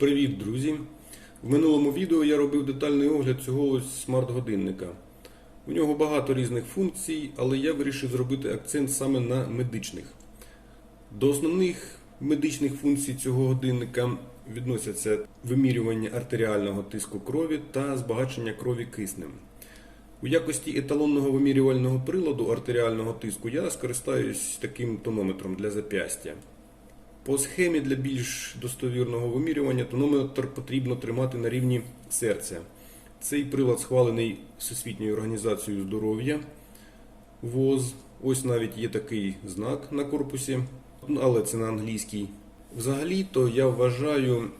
Привіт, друзі! В минулому відео я робив детальний огляд цього смарт-годинника. У нього багато різних функцій, але я вирішив зробити акцент саме на медичних. До основних медичних функцій цього годинника відносяться вимірювання артеріального тиску крові та збагачення крові киснем. У якості еталонного вимірювального приладу артеріального тиску я скористаюсь таким тонометром для зап'ястя. По схемі для більш достовірного вимірювання тонометр потрібно тримати на рівні серця. Цей прилад схвалений Всесвітньою організацією здоров'я ВОЗ. Ось навіть є такий знак на корпусі, але це на англійській. Взагалі-то я вважаю,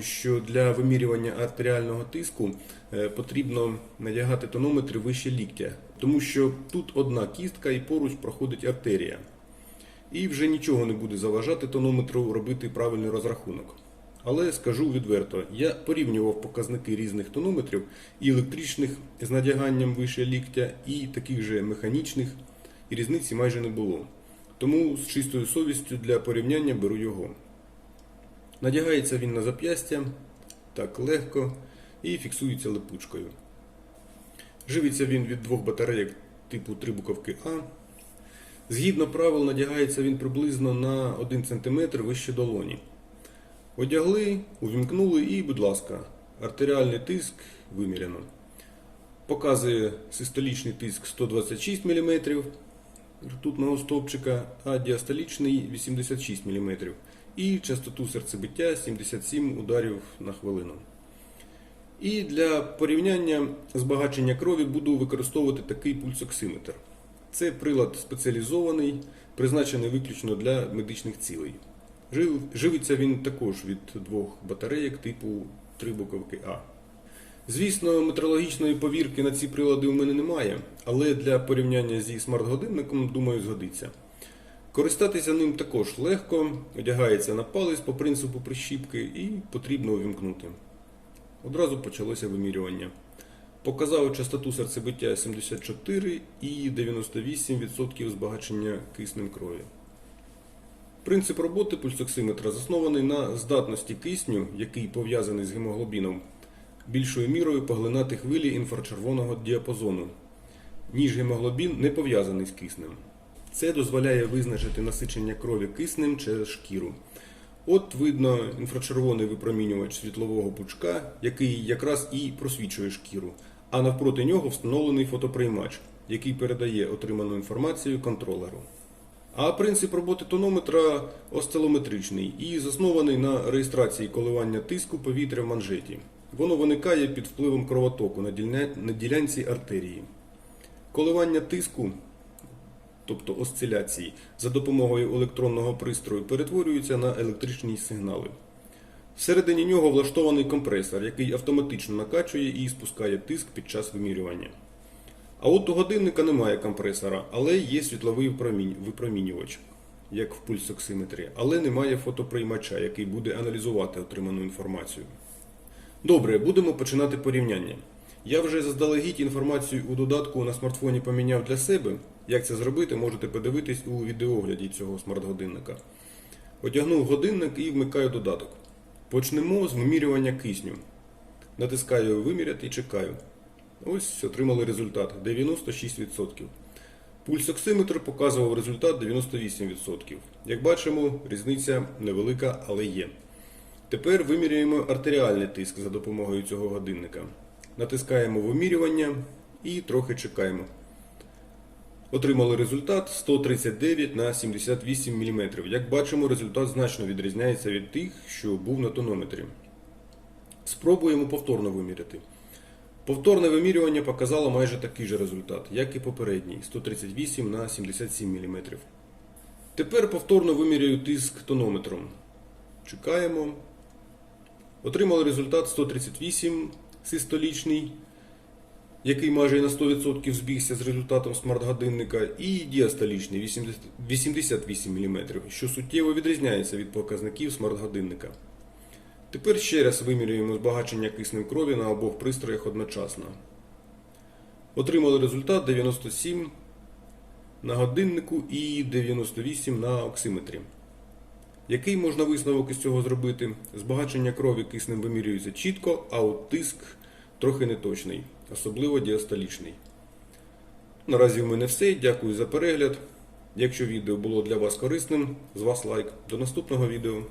що для вимірювання артеріального тиску е, потрібно надягати тонометри вище ліктя, тому що тут одна кістка і поруч проходить артерія. І вже нічого не буде заважати тонометру робити правильний розрахунок. Але скажу відверто, я порівнював показники різних тонометрів і електричних з надяганням вище ліктя, і таких же механічних, і різниці майже не було. Тому з чистою совістю для порівняння беру його. Надягається він на зап'ястя так легко і фіксується липучкою. Живиться він від двох батарейок типу 3 буковки А. Згідно правил, надягається він приблизно на 1 см вище долоні. Одягли, увімкнули і, будь ласка, артеріальний тиск виміряно. Показує систолічний тиск 126 мм ртутного стовпчика, а діастолічний 86 мм. І частоту серцебиття 77 ударів на хвилину. І для порівняння збагачення крові буду використовувати такий пульсоксиметр. Це прилад спеціалізований, призначений виключно для медичних цілей. Жив- Живиться він також від двох батарейок типу 3 буковки А. Звісно, метрологічної повірки на ці прилади у мене немає, але для порівняння зі смарт-годинником, думаю, згодиться. Користатися ним також легко, одягається на палець по принципу прищіпки і потрібно увімкнути. Одразу почалося вимірювання. Показав частоту серцебиття 74 і 98% збагачення киснем крові. Принцип роботи пульсоксиметра заснований на здатності кисню, який пов'язаний з гемоглобіном, більшою мірою поглинати хвилі інфрачервоного діапазону, ніж гемоглобін не пов'язаний з киснем. Це дозволяє визначити насичення крові киснем через шкіру. От видно інфрачервоний випромінювач світлового пучка, який якраз і просвічує шкіру, а навпроти нього встановлений фотоприймач, який передає отриману інформацію контролеру. А принцип роботи тонометра осцилометричний і заснований на реєстрації коливання тиску повітря в манжеті. Воно виникає під впливом кровотоку на ділянці артерії. Коливання тиску тобто осциляції, за допомогою електронного пристрою перетворюються на електричні сигнали. Всередині нього влаштований компресор, який автоматично накачує і спускає тиск під час вимірювання. А от у годинника немає компресора, але є світловий випромінювач, як в пульсоксиметрі, але немає фотоприймача, який буде аналізувати отриману інформацію. Добре, будемо починати порівняння. Я вже заздалегідь інформацію у додатку на смартфоні поміняв для себе. Як це зробити, можете подивитись у відеогляді цього смарт-годинника. Одягнув годинник і вмикаю додаток. Почнемо з вимірювання кисню. Натискаю виміряти і чекаю. Ось отримали результат 96%. Пульсоксиметр показував результат 98%. Як бачимо, різниця невелика, але є. Тепер вимірюємо артеріальний тиск за допомогою цього годинника. Натискаємо вимірювання і трохи чекаємо. Отримали результат 139 на 78 мм. Як бачимо, результат значно відрізняється від тих, що був на тонометрі. Спробуємо повторно виміряти. Повторне вимірювання показало майже такий же результат, як і попередній 138 на 77 мм. Тепер повторно виміряю тиск тонометром. Чекаємо. Отримали результат 138 систолічний, який майже на 100% збігся з результатом смарт-годинника, і діастолічний 80 88 мм, що суттєво відрізняється від показників смарт-годинника. Тепер ще раз вимірюємо збагачення киснем крові на обох пристроях одночасно. Отримали результат 97 на годиннику і 98 на оксиметрі. Який можна висновок із цього зробити? Збагачення крові киснем вимірюється чітко, а от тиск трохи неточний, особливо діастолічний. Наразі в мене все. Дякую за перегляд. Якщо відео було для вас корисним, з вас лайк. До наступного відео.